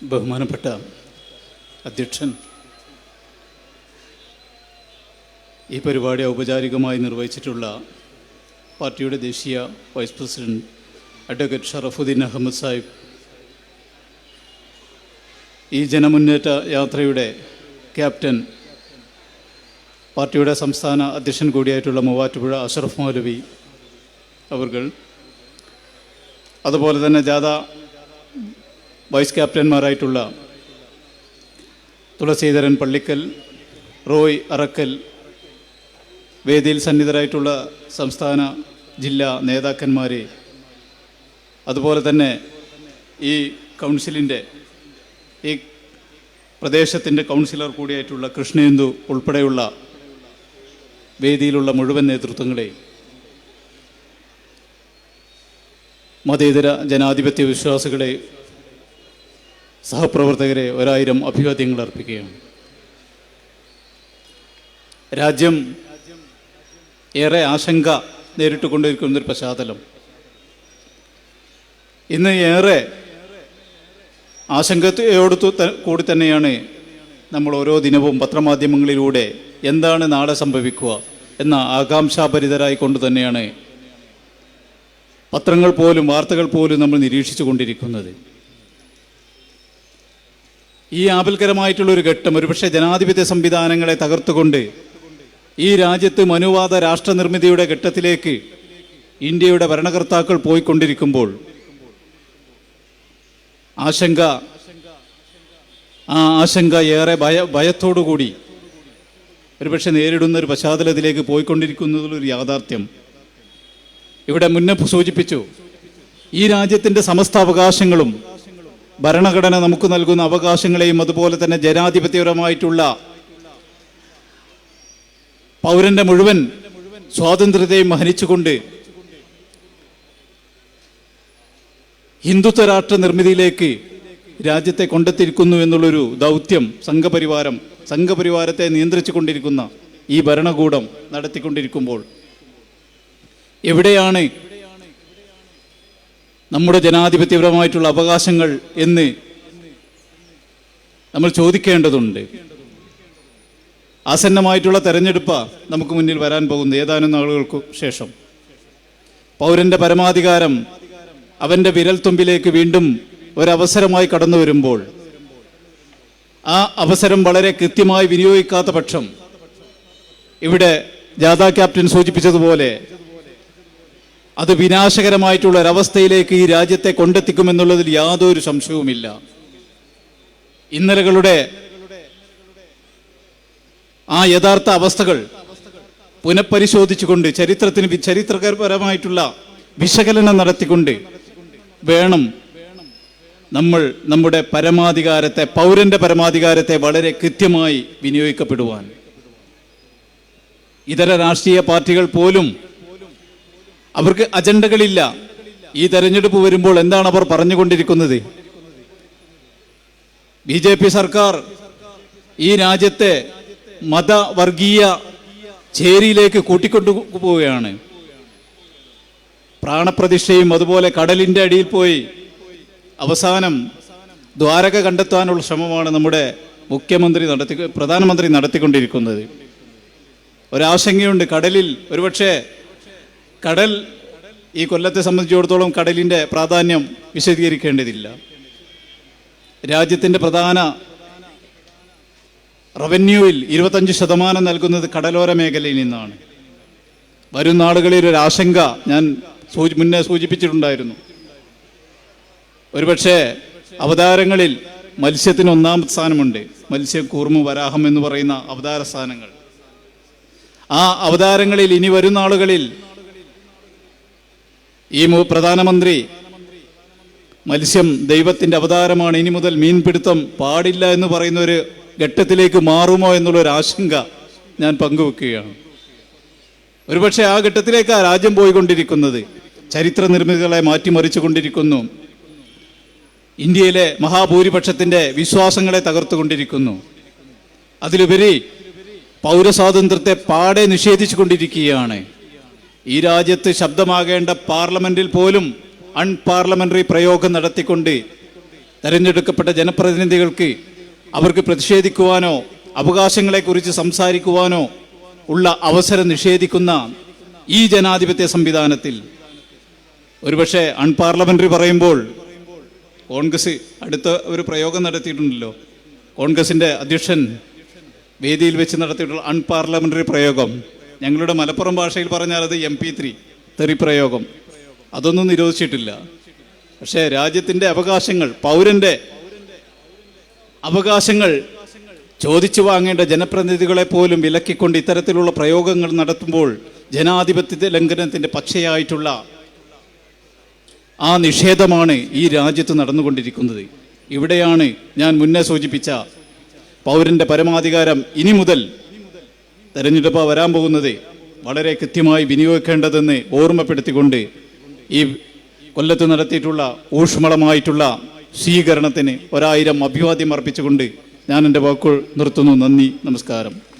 ബഹുമാനപ്പെട്ട അധ്യക്ഷൻ ഈ പരിപാടി ഔപചാരികമായി നിർവഹിച്ചിട്ടുള്ള പാർട്ടിയുടെ ദേശീയ vice president advocate Sharafuddin Ahammad Sahib ഈ ജനമുന്നേറ്റ യാത്രയുടെ ക്യാപ്റ്റൻ പാർട്ടിയുടെ സംസ്ഥാന അധ്യക്ഷൻ കൂടിയായിട്ടുള്ള മൂവാറ്റുപുഴ അഷറഫ് മൗലവി അവർ അതുപോലെ തന്നെ ജാഥ വൈസ് ക്യാപ്റ്റന്മാരായിട്ടുള്ള തുളസീധരൻ പള്ളിക്കൽ റോയ് അറക്കൽ വേദിയിൽ സന്നിധരായിട്ടുള്ള സംസ്ഥാന ജില്ലാ നേതാക്കന്മാരെ അതുപോലെ തന്നെ ഈ കൗൺസിലിന്റെ ഈ പ്രദേശത്തിന്റെ കൗൺസിലർ കൂടിയായിട്ടുള്ള കൃഷ്ണേന്ദു ഉൾപ്പെടെയുള്ള വേദിയിലുള്ള മുഴുവൻ നേതൃത്വങ്ങളെ മതേതര ജനാധിപത്യ വിശ്വാസികളെ സഹപ്രവർത്തകരെ ഒരായിരം അഭിവാദ്യങ്ങൾ അർപ്പിക്കുകയാണ്. രാജ്യം ഏറെ ആശങ്ക നേരിട്ട് കൊണ്ടിരിക്കുന്നൊരു പശ്ചാത്തലം. ഇന്ന് ഏറെ ആശങ്കയോട് കൂടി തന്നെയാണ് നമ്മൾ ഓരോ ദിനവും പത്രമാധ്യമങ്ങളിലൂടെ എന്താണ് നാളെ സംഭവിക്കുക എന്ന ആകാംക്ഷാഭരിതരായി കൊണ്ട് തന്നെയാണ് പത്രങ്ങൾ പോലും വാർത്തകൾ പോലും നമ്മൾ നിരീക്ഷിച്ചു കൊണ്ടിരിക്കുന്നത്. ഈ ആപൽക്കരമായിട്ടുള്ളൊരു ഘട്ടം ഒരുപക്ഷെ ജനാധിപത്യ സംവിധാനങ്ങളെ തകർത്തുകൊണ്ട് ഈ രാജ്യത്ത് മനുവാദ രാഷ്ട്രനിർമ്മിതിയുടെ ഘട്ടത്തിലേക്ക് ഇന്ത്യയുടെ ഭരണകർത്താക്കൾ പോയിക്കൊണ്ടിരിക്കുമ്പോൾ ആശങ്ക ആ ആശങ്ക ഏറെ ഭയ ഭയത്തോടുകൂടി ഒരുപക്ഷെ നേരിടുന്ന ഒരു പശ്ചാത്തലത്തിലേക്ക് പോയിക്കൊണ്ടിരിക്കുന്നതിലൊരു യാഥാർത്ഥ്യം. ഇവിടെ മുന്നേ സൂചിപ്പിച്ചു ഈ രാജ്യത്തിന്റെ സമസ്ത അവകാശങ്ങളും ഭരണഘടന നമുക്ക് നൽകുന്ന അവകാശങ്ങളെയും അതുപോലെ തന്നെ ജനാധിപത്യപരമായിട്ടുള്ള പൗരന്റെ മുഴുവൻ സ്വാതന്ത്ര്യത്തെയും ഹനിച്ചുകൊണ്ട് ഹിന്ദുത്വ രാഷ്ട്ര നിർമ്മിതിയിലേക്ക് രാജ്യത്തെ കൊണ്ടെത്തിയിരിക്കുന്നു എന്നുള്ളൊരു ദൗത്യം സംഘപരിവാരം സംഘപരിവാരത്തെ നിയന്ത്രിച്ചു കൊണ്ടിരിക്കുന്ന ഈ ഭരണകൂടം നടത്തിക്കൊണ്ടിരിക്കുമ്പോൾ എവിടെയാണ് നമ്മുടെ ജനാധിപത്യപരമായിട്ടുള്ള അവകാശങ്ങൾ എന്ന് നമ്മൾ ചോദിക്കേണ്ടതുണ്ട്. ആസന്നമായിട്ടുള്ള തെരഞ്ഞെടുപ്പ് നമുക്ക് മുന്നിൽ വരാൻ പോകുന്നത്. ഏതാനും നാളുകൾക്ക് ശേഷം. പൗരന്റെ പരമാധികാരം അവന്റെ വിരൽത്തുമ്പിലേക്ക് വീണ്ടും ഒരവസരമായി കടന്നു വരുമ്പോൾ ആ അവസരം വളരെ കൃത്യമായി വിനിയോഗിക്കാത്ത പക്ഷം ഇവിടെ ജാഥാ ക്യാപ്റ്റൻ സൂചിപ്പിച്ചതുപോലെ അത് വിനാശകരമായിട്ടുള്ള ഒരവസ്ഥയിലേക്ക് ഈ രാജ്യത്തെ കൊണ്ടെത്തിക്കുമെന്നുള്ളതിൽ യാതൊരു സംശയവുമില്ല. ഇന്നലകളുടെ ആ യഥാർത്ഥ അവസ്ഥകൾ പുനഃപരിശോധിച്ചുകൊണ്ട് ചരിത്രത്തിന് ചരിത്രപരമായിട്ടുള്ള വിശകലനം നടത്തിക്കൊണ്ട് വേണം നമ്മൾ നമ്മുടെ പരമാധികാരത്തെ പൗരന്റെ പരമാധികാരത്തെ വളരെ കൃത്യമായി വിനിയോഗിക്കപ്പെടുവാൻ. ഇതര രാഷ്ട്രീയ പാർട്ടികൾ പോലും അവർക്ക് അജണ്ടകളില്ല. ഈ തെരഞ്ഞെടുപ്പ് വരുമ്പോൾ എന്താണ് അവർ പറഞ്ഞുകൊണ്ടിരിക്കുന്നത്? ബി ജെ പി സർക്കാർ ഈ രാജ്യത്തെ മതവർഗീയ ചേരിയിലേക്ക് കൂട്ടിക്കൊണ്ടു പോവുകയാണ്. പ്രാണപ്രതിഷ്ഠയും അതുപോലെ കടലിന്റെ അടിയിൽ പോയി അവസാനം ദ്വാരക കണ്ടെത്താനുള്ള ശ്രമമാണ് നമ്മുടെ മുഖ്യമന്ത്രി നടത്തി പ്രധാനമന്ത്രി നടത്തിക്കൊണ്ടിരിക്കുന്നത്. ഒരാശങ്കയുണ്ട്. കടലിൽ ഒരുപക്ഷെ കടൽ ഈ കൊല്ലത്തെ സംബന്ധിച്ചിടത്തോളം കടലിന്റെ പ്രാധാന്യം വിശദീകരിക്കേണ്ടതില്ല. രാജ്യത്തിന്റെ പ്രധാന റവന്യൂവിൽ ഇരുപത്തഞ്ച് ശതമാനം നൽകുന്നത് കടലോര മേഖലയിൽ നിന്നാണ്. വരും നാളുകളിൽ ഒരു ആശങ്ക ഞാൻ സൂചി മുന്നേ സൂചിപ്പിച്ചിട്ടുണ്ടായിരുന്നു. ഒരുപക്ഷെ അവതാരങ്ങളിൽ മത്സ്യത്തിന് ഒന്നാം സ്ഥാനമുണ്ട്. മത്സ്യം കൂർമ്മ വരാഹം എന്ന് പറയുന്ന അവതാര സ്ഥാനങ്ങൾ. ആ അവതാരങ്ങളിൽ ഇനി വരും നാളുകളിൽ ഈ പ്രധാനമന്ത്രി മത്സ്യം ദൈവത്തിന്റെ അവതാരമാണ്. ഇനി മുതൽ മീൻപിടുത്തം പാടില്ല എന്ന് പറയുന്ന ഒരു ഘട്ടത്തിലേക്ക് മാറുമോ എന്നുള്ളൊരു ആശങ്ക ഞാൻ പങ്കുവെക്കുകയാണ്. ഒരുപക്ഷെ ആ ഘട്ടത്തിലേക്കാണ് രാജ്യം പോയിക്കൊണ്ടിരിക്കുന്നത് ചരിത്ര നിർമ്മിതികളെ മാറ്റിമറിച്ചു കൊണ്ടിരിക്കുന്നു ഇന്ത്യയിലെ മഹാഭൂരിപക്ഷത്തിന്റെ വിശ്വാസങ്ങളെ തകർത്തുകൊണ്ടിരിക്കുന്നു അതിലുപരി പൗരസ്വാതന്ത്ര്യത്തെ പാടെ നിഷേധിച്ചു കൊണ്ടിരിക്കുകയാണ് ഈ രാജ്യത്ത് ശബ്ദമാകേണ്ട പാർലമെന്റിൽ പോലും അൺപാർലമെന്ററി പ്രയോഗം നടത്തിക്കൊണ്ട് തെരഞ്ഞെടുക്കപ്പെട്ട ജനപ്രതിനിധികൾക്ക് അവർക്ക് പ്രതിഷേധിക്കുവാനോ അവകാശങ്ങളെക്കുറിച്ച് സംസാരിക്കുവാനോ ഉള്ള അവസരം നിഷേധിക്കുന്ന ഈ ജനാധിപത്യ സംവിധാനത്തിൽ. ഒരുപക്ഷെ അൺപാർലമെന്ററി പറയുമ്പോൾ കോൺഗ്രസ് അടുത്ത ഒരു പ്രയോഗം നടത്തിയിട്ടുണ്ടല്ലോ. കോൺഗ്രസിന്റെ അധ്യക്ഷൻ വേദിയിൽ വെച്ച് നടത്തിയിട്ടുള്ള അൺപാർലമെന്ററി പ്രയോഗം. ഞങ്ങളുടെ മലപ്പുറം ഭാഷയിൽ പറഞ്ഞാൽ അത് എം പി ത്രീ തെറി പ്രയോഗം അതൊന്നും നിരോധിച്ചിട്ടില്ല. പക്ഷേ രാജ്യത്തിന്റെ അവകാശങ്ങൾ പൗരന്റെ അവകാശങ്ങൾ ചോദിച്ചു വാങ്ങേണ്ട ജനപ്രതിനിധികളെ പോലും വിലക്കിക്കൊണ്ട് ഇത്തരത്തിലുള്ള പ്രയോഗങ്ങൾ നടത്തുമ്പോൾ ജനാധിപത്യ ലംഘനത്തിന്റെ പക്ഷയായിട്ടുള്ള ആ നിഷേധമാണ് ഈ രാജ്യത്ത് നടന്നുകൊണ്ടിരിക്കുന്നത്. ഇവിടെയാണ് ഞാൻ മുന്നേ സൂചിപ്പിച്ച പൗരന്റെ പരമാധികാരം ഇനി മുതൽ തെരഞ്ഞെടുപ്പ് വരാൻ പോകുന്നത് വളരെ കൃത്യമായി വിനിയോഗിക്കേണ്ടതെന്ന് ഓർമ്മപ്പെടുത്തിക്കൊണ്ട് ഈ കൊല്ലത്ത് നടത്തിയിട്ടുള്ള ഊഷ്മളമായിട്ടുള്ള സ്വീകരണത്തിന് ഒരായിരം അഭിവാദ്യം അർപ്പിച്ചുകൊണ്ട് ഞാൻ എന്റെ വാക്കുകൾ നിർത്തുന്നു. നന്ദി നമസ്കാരം.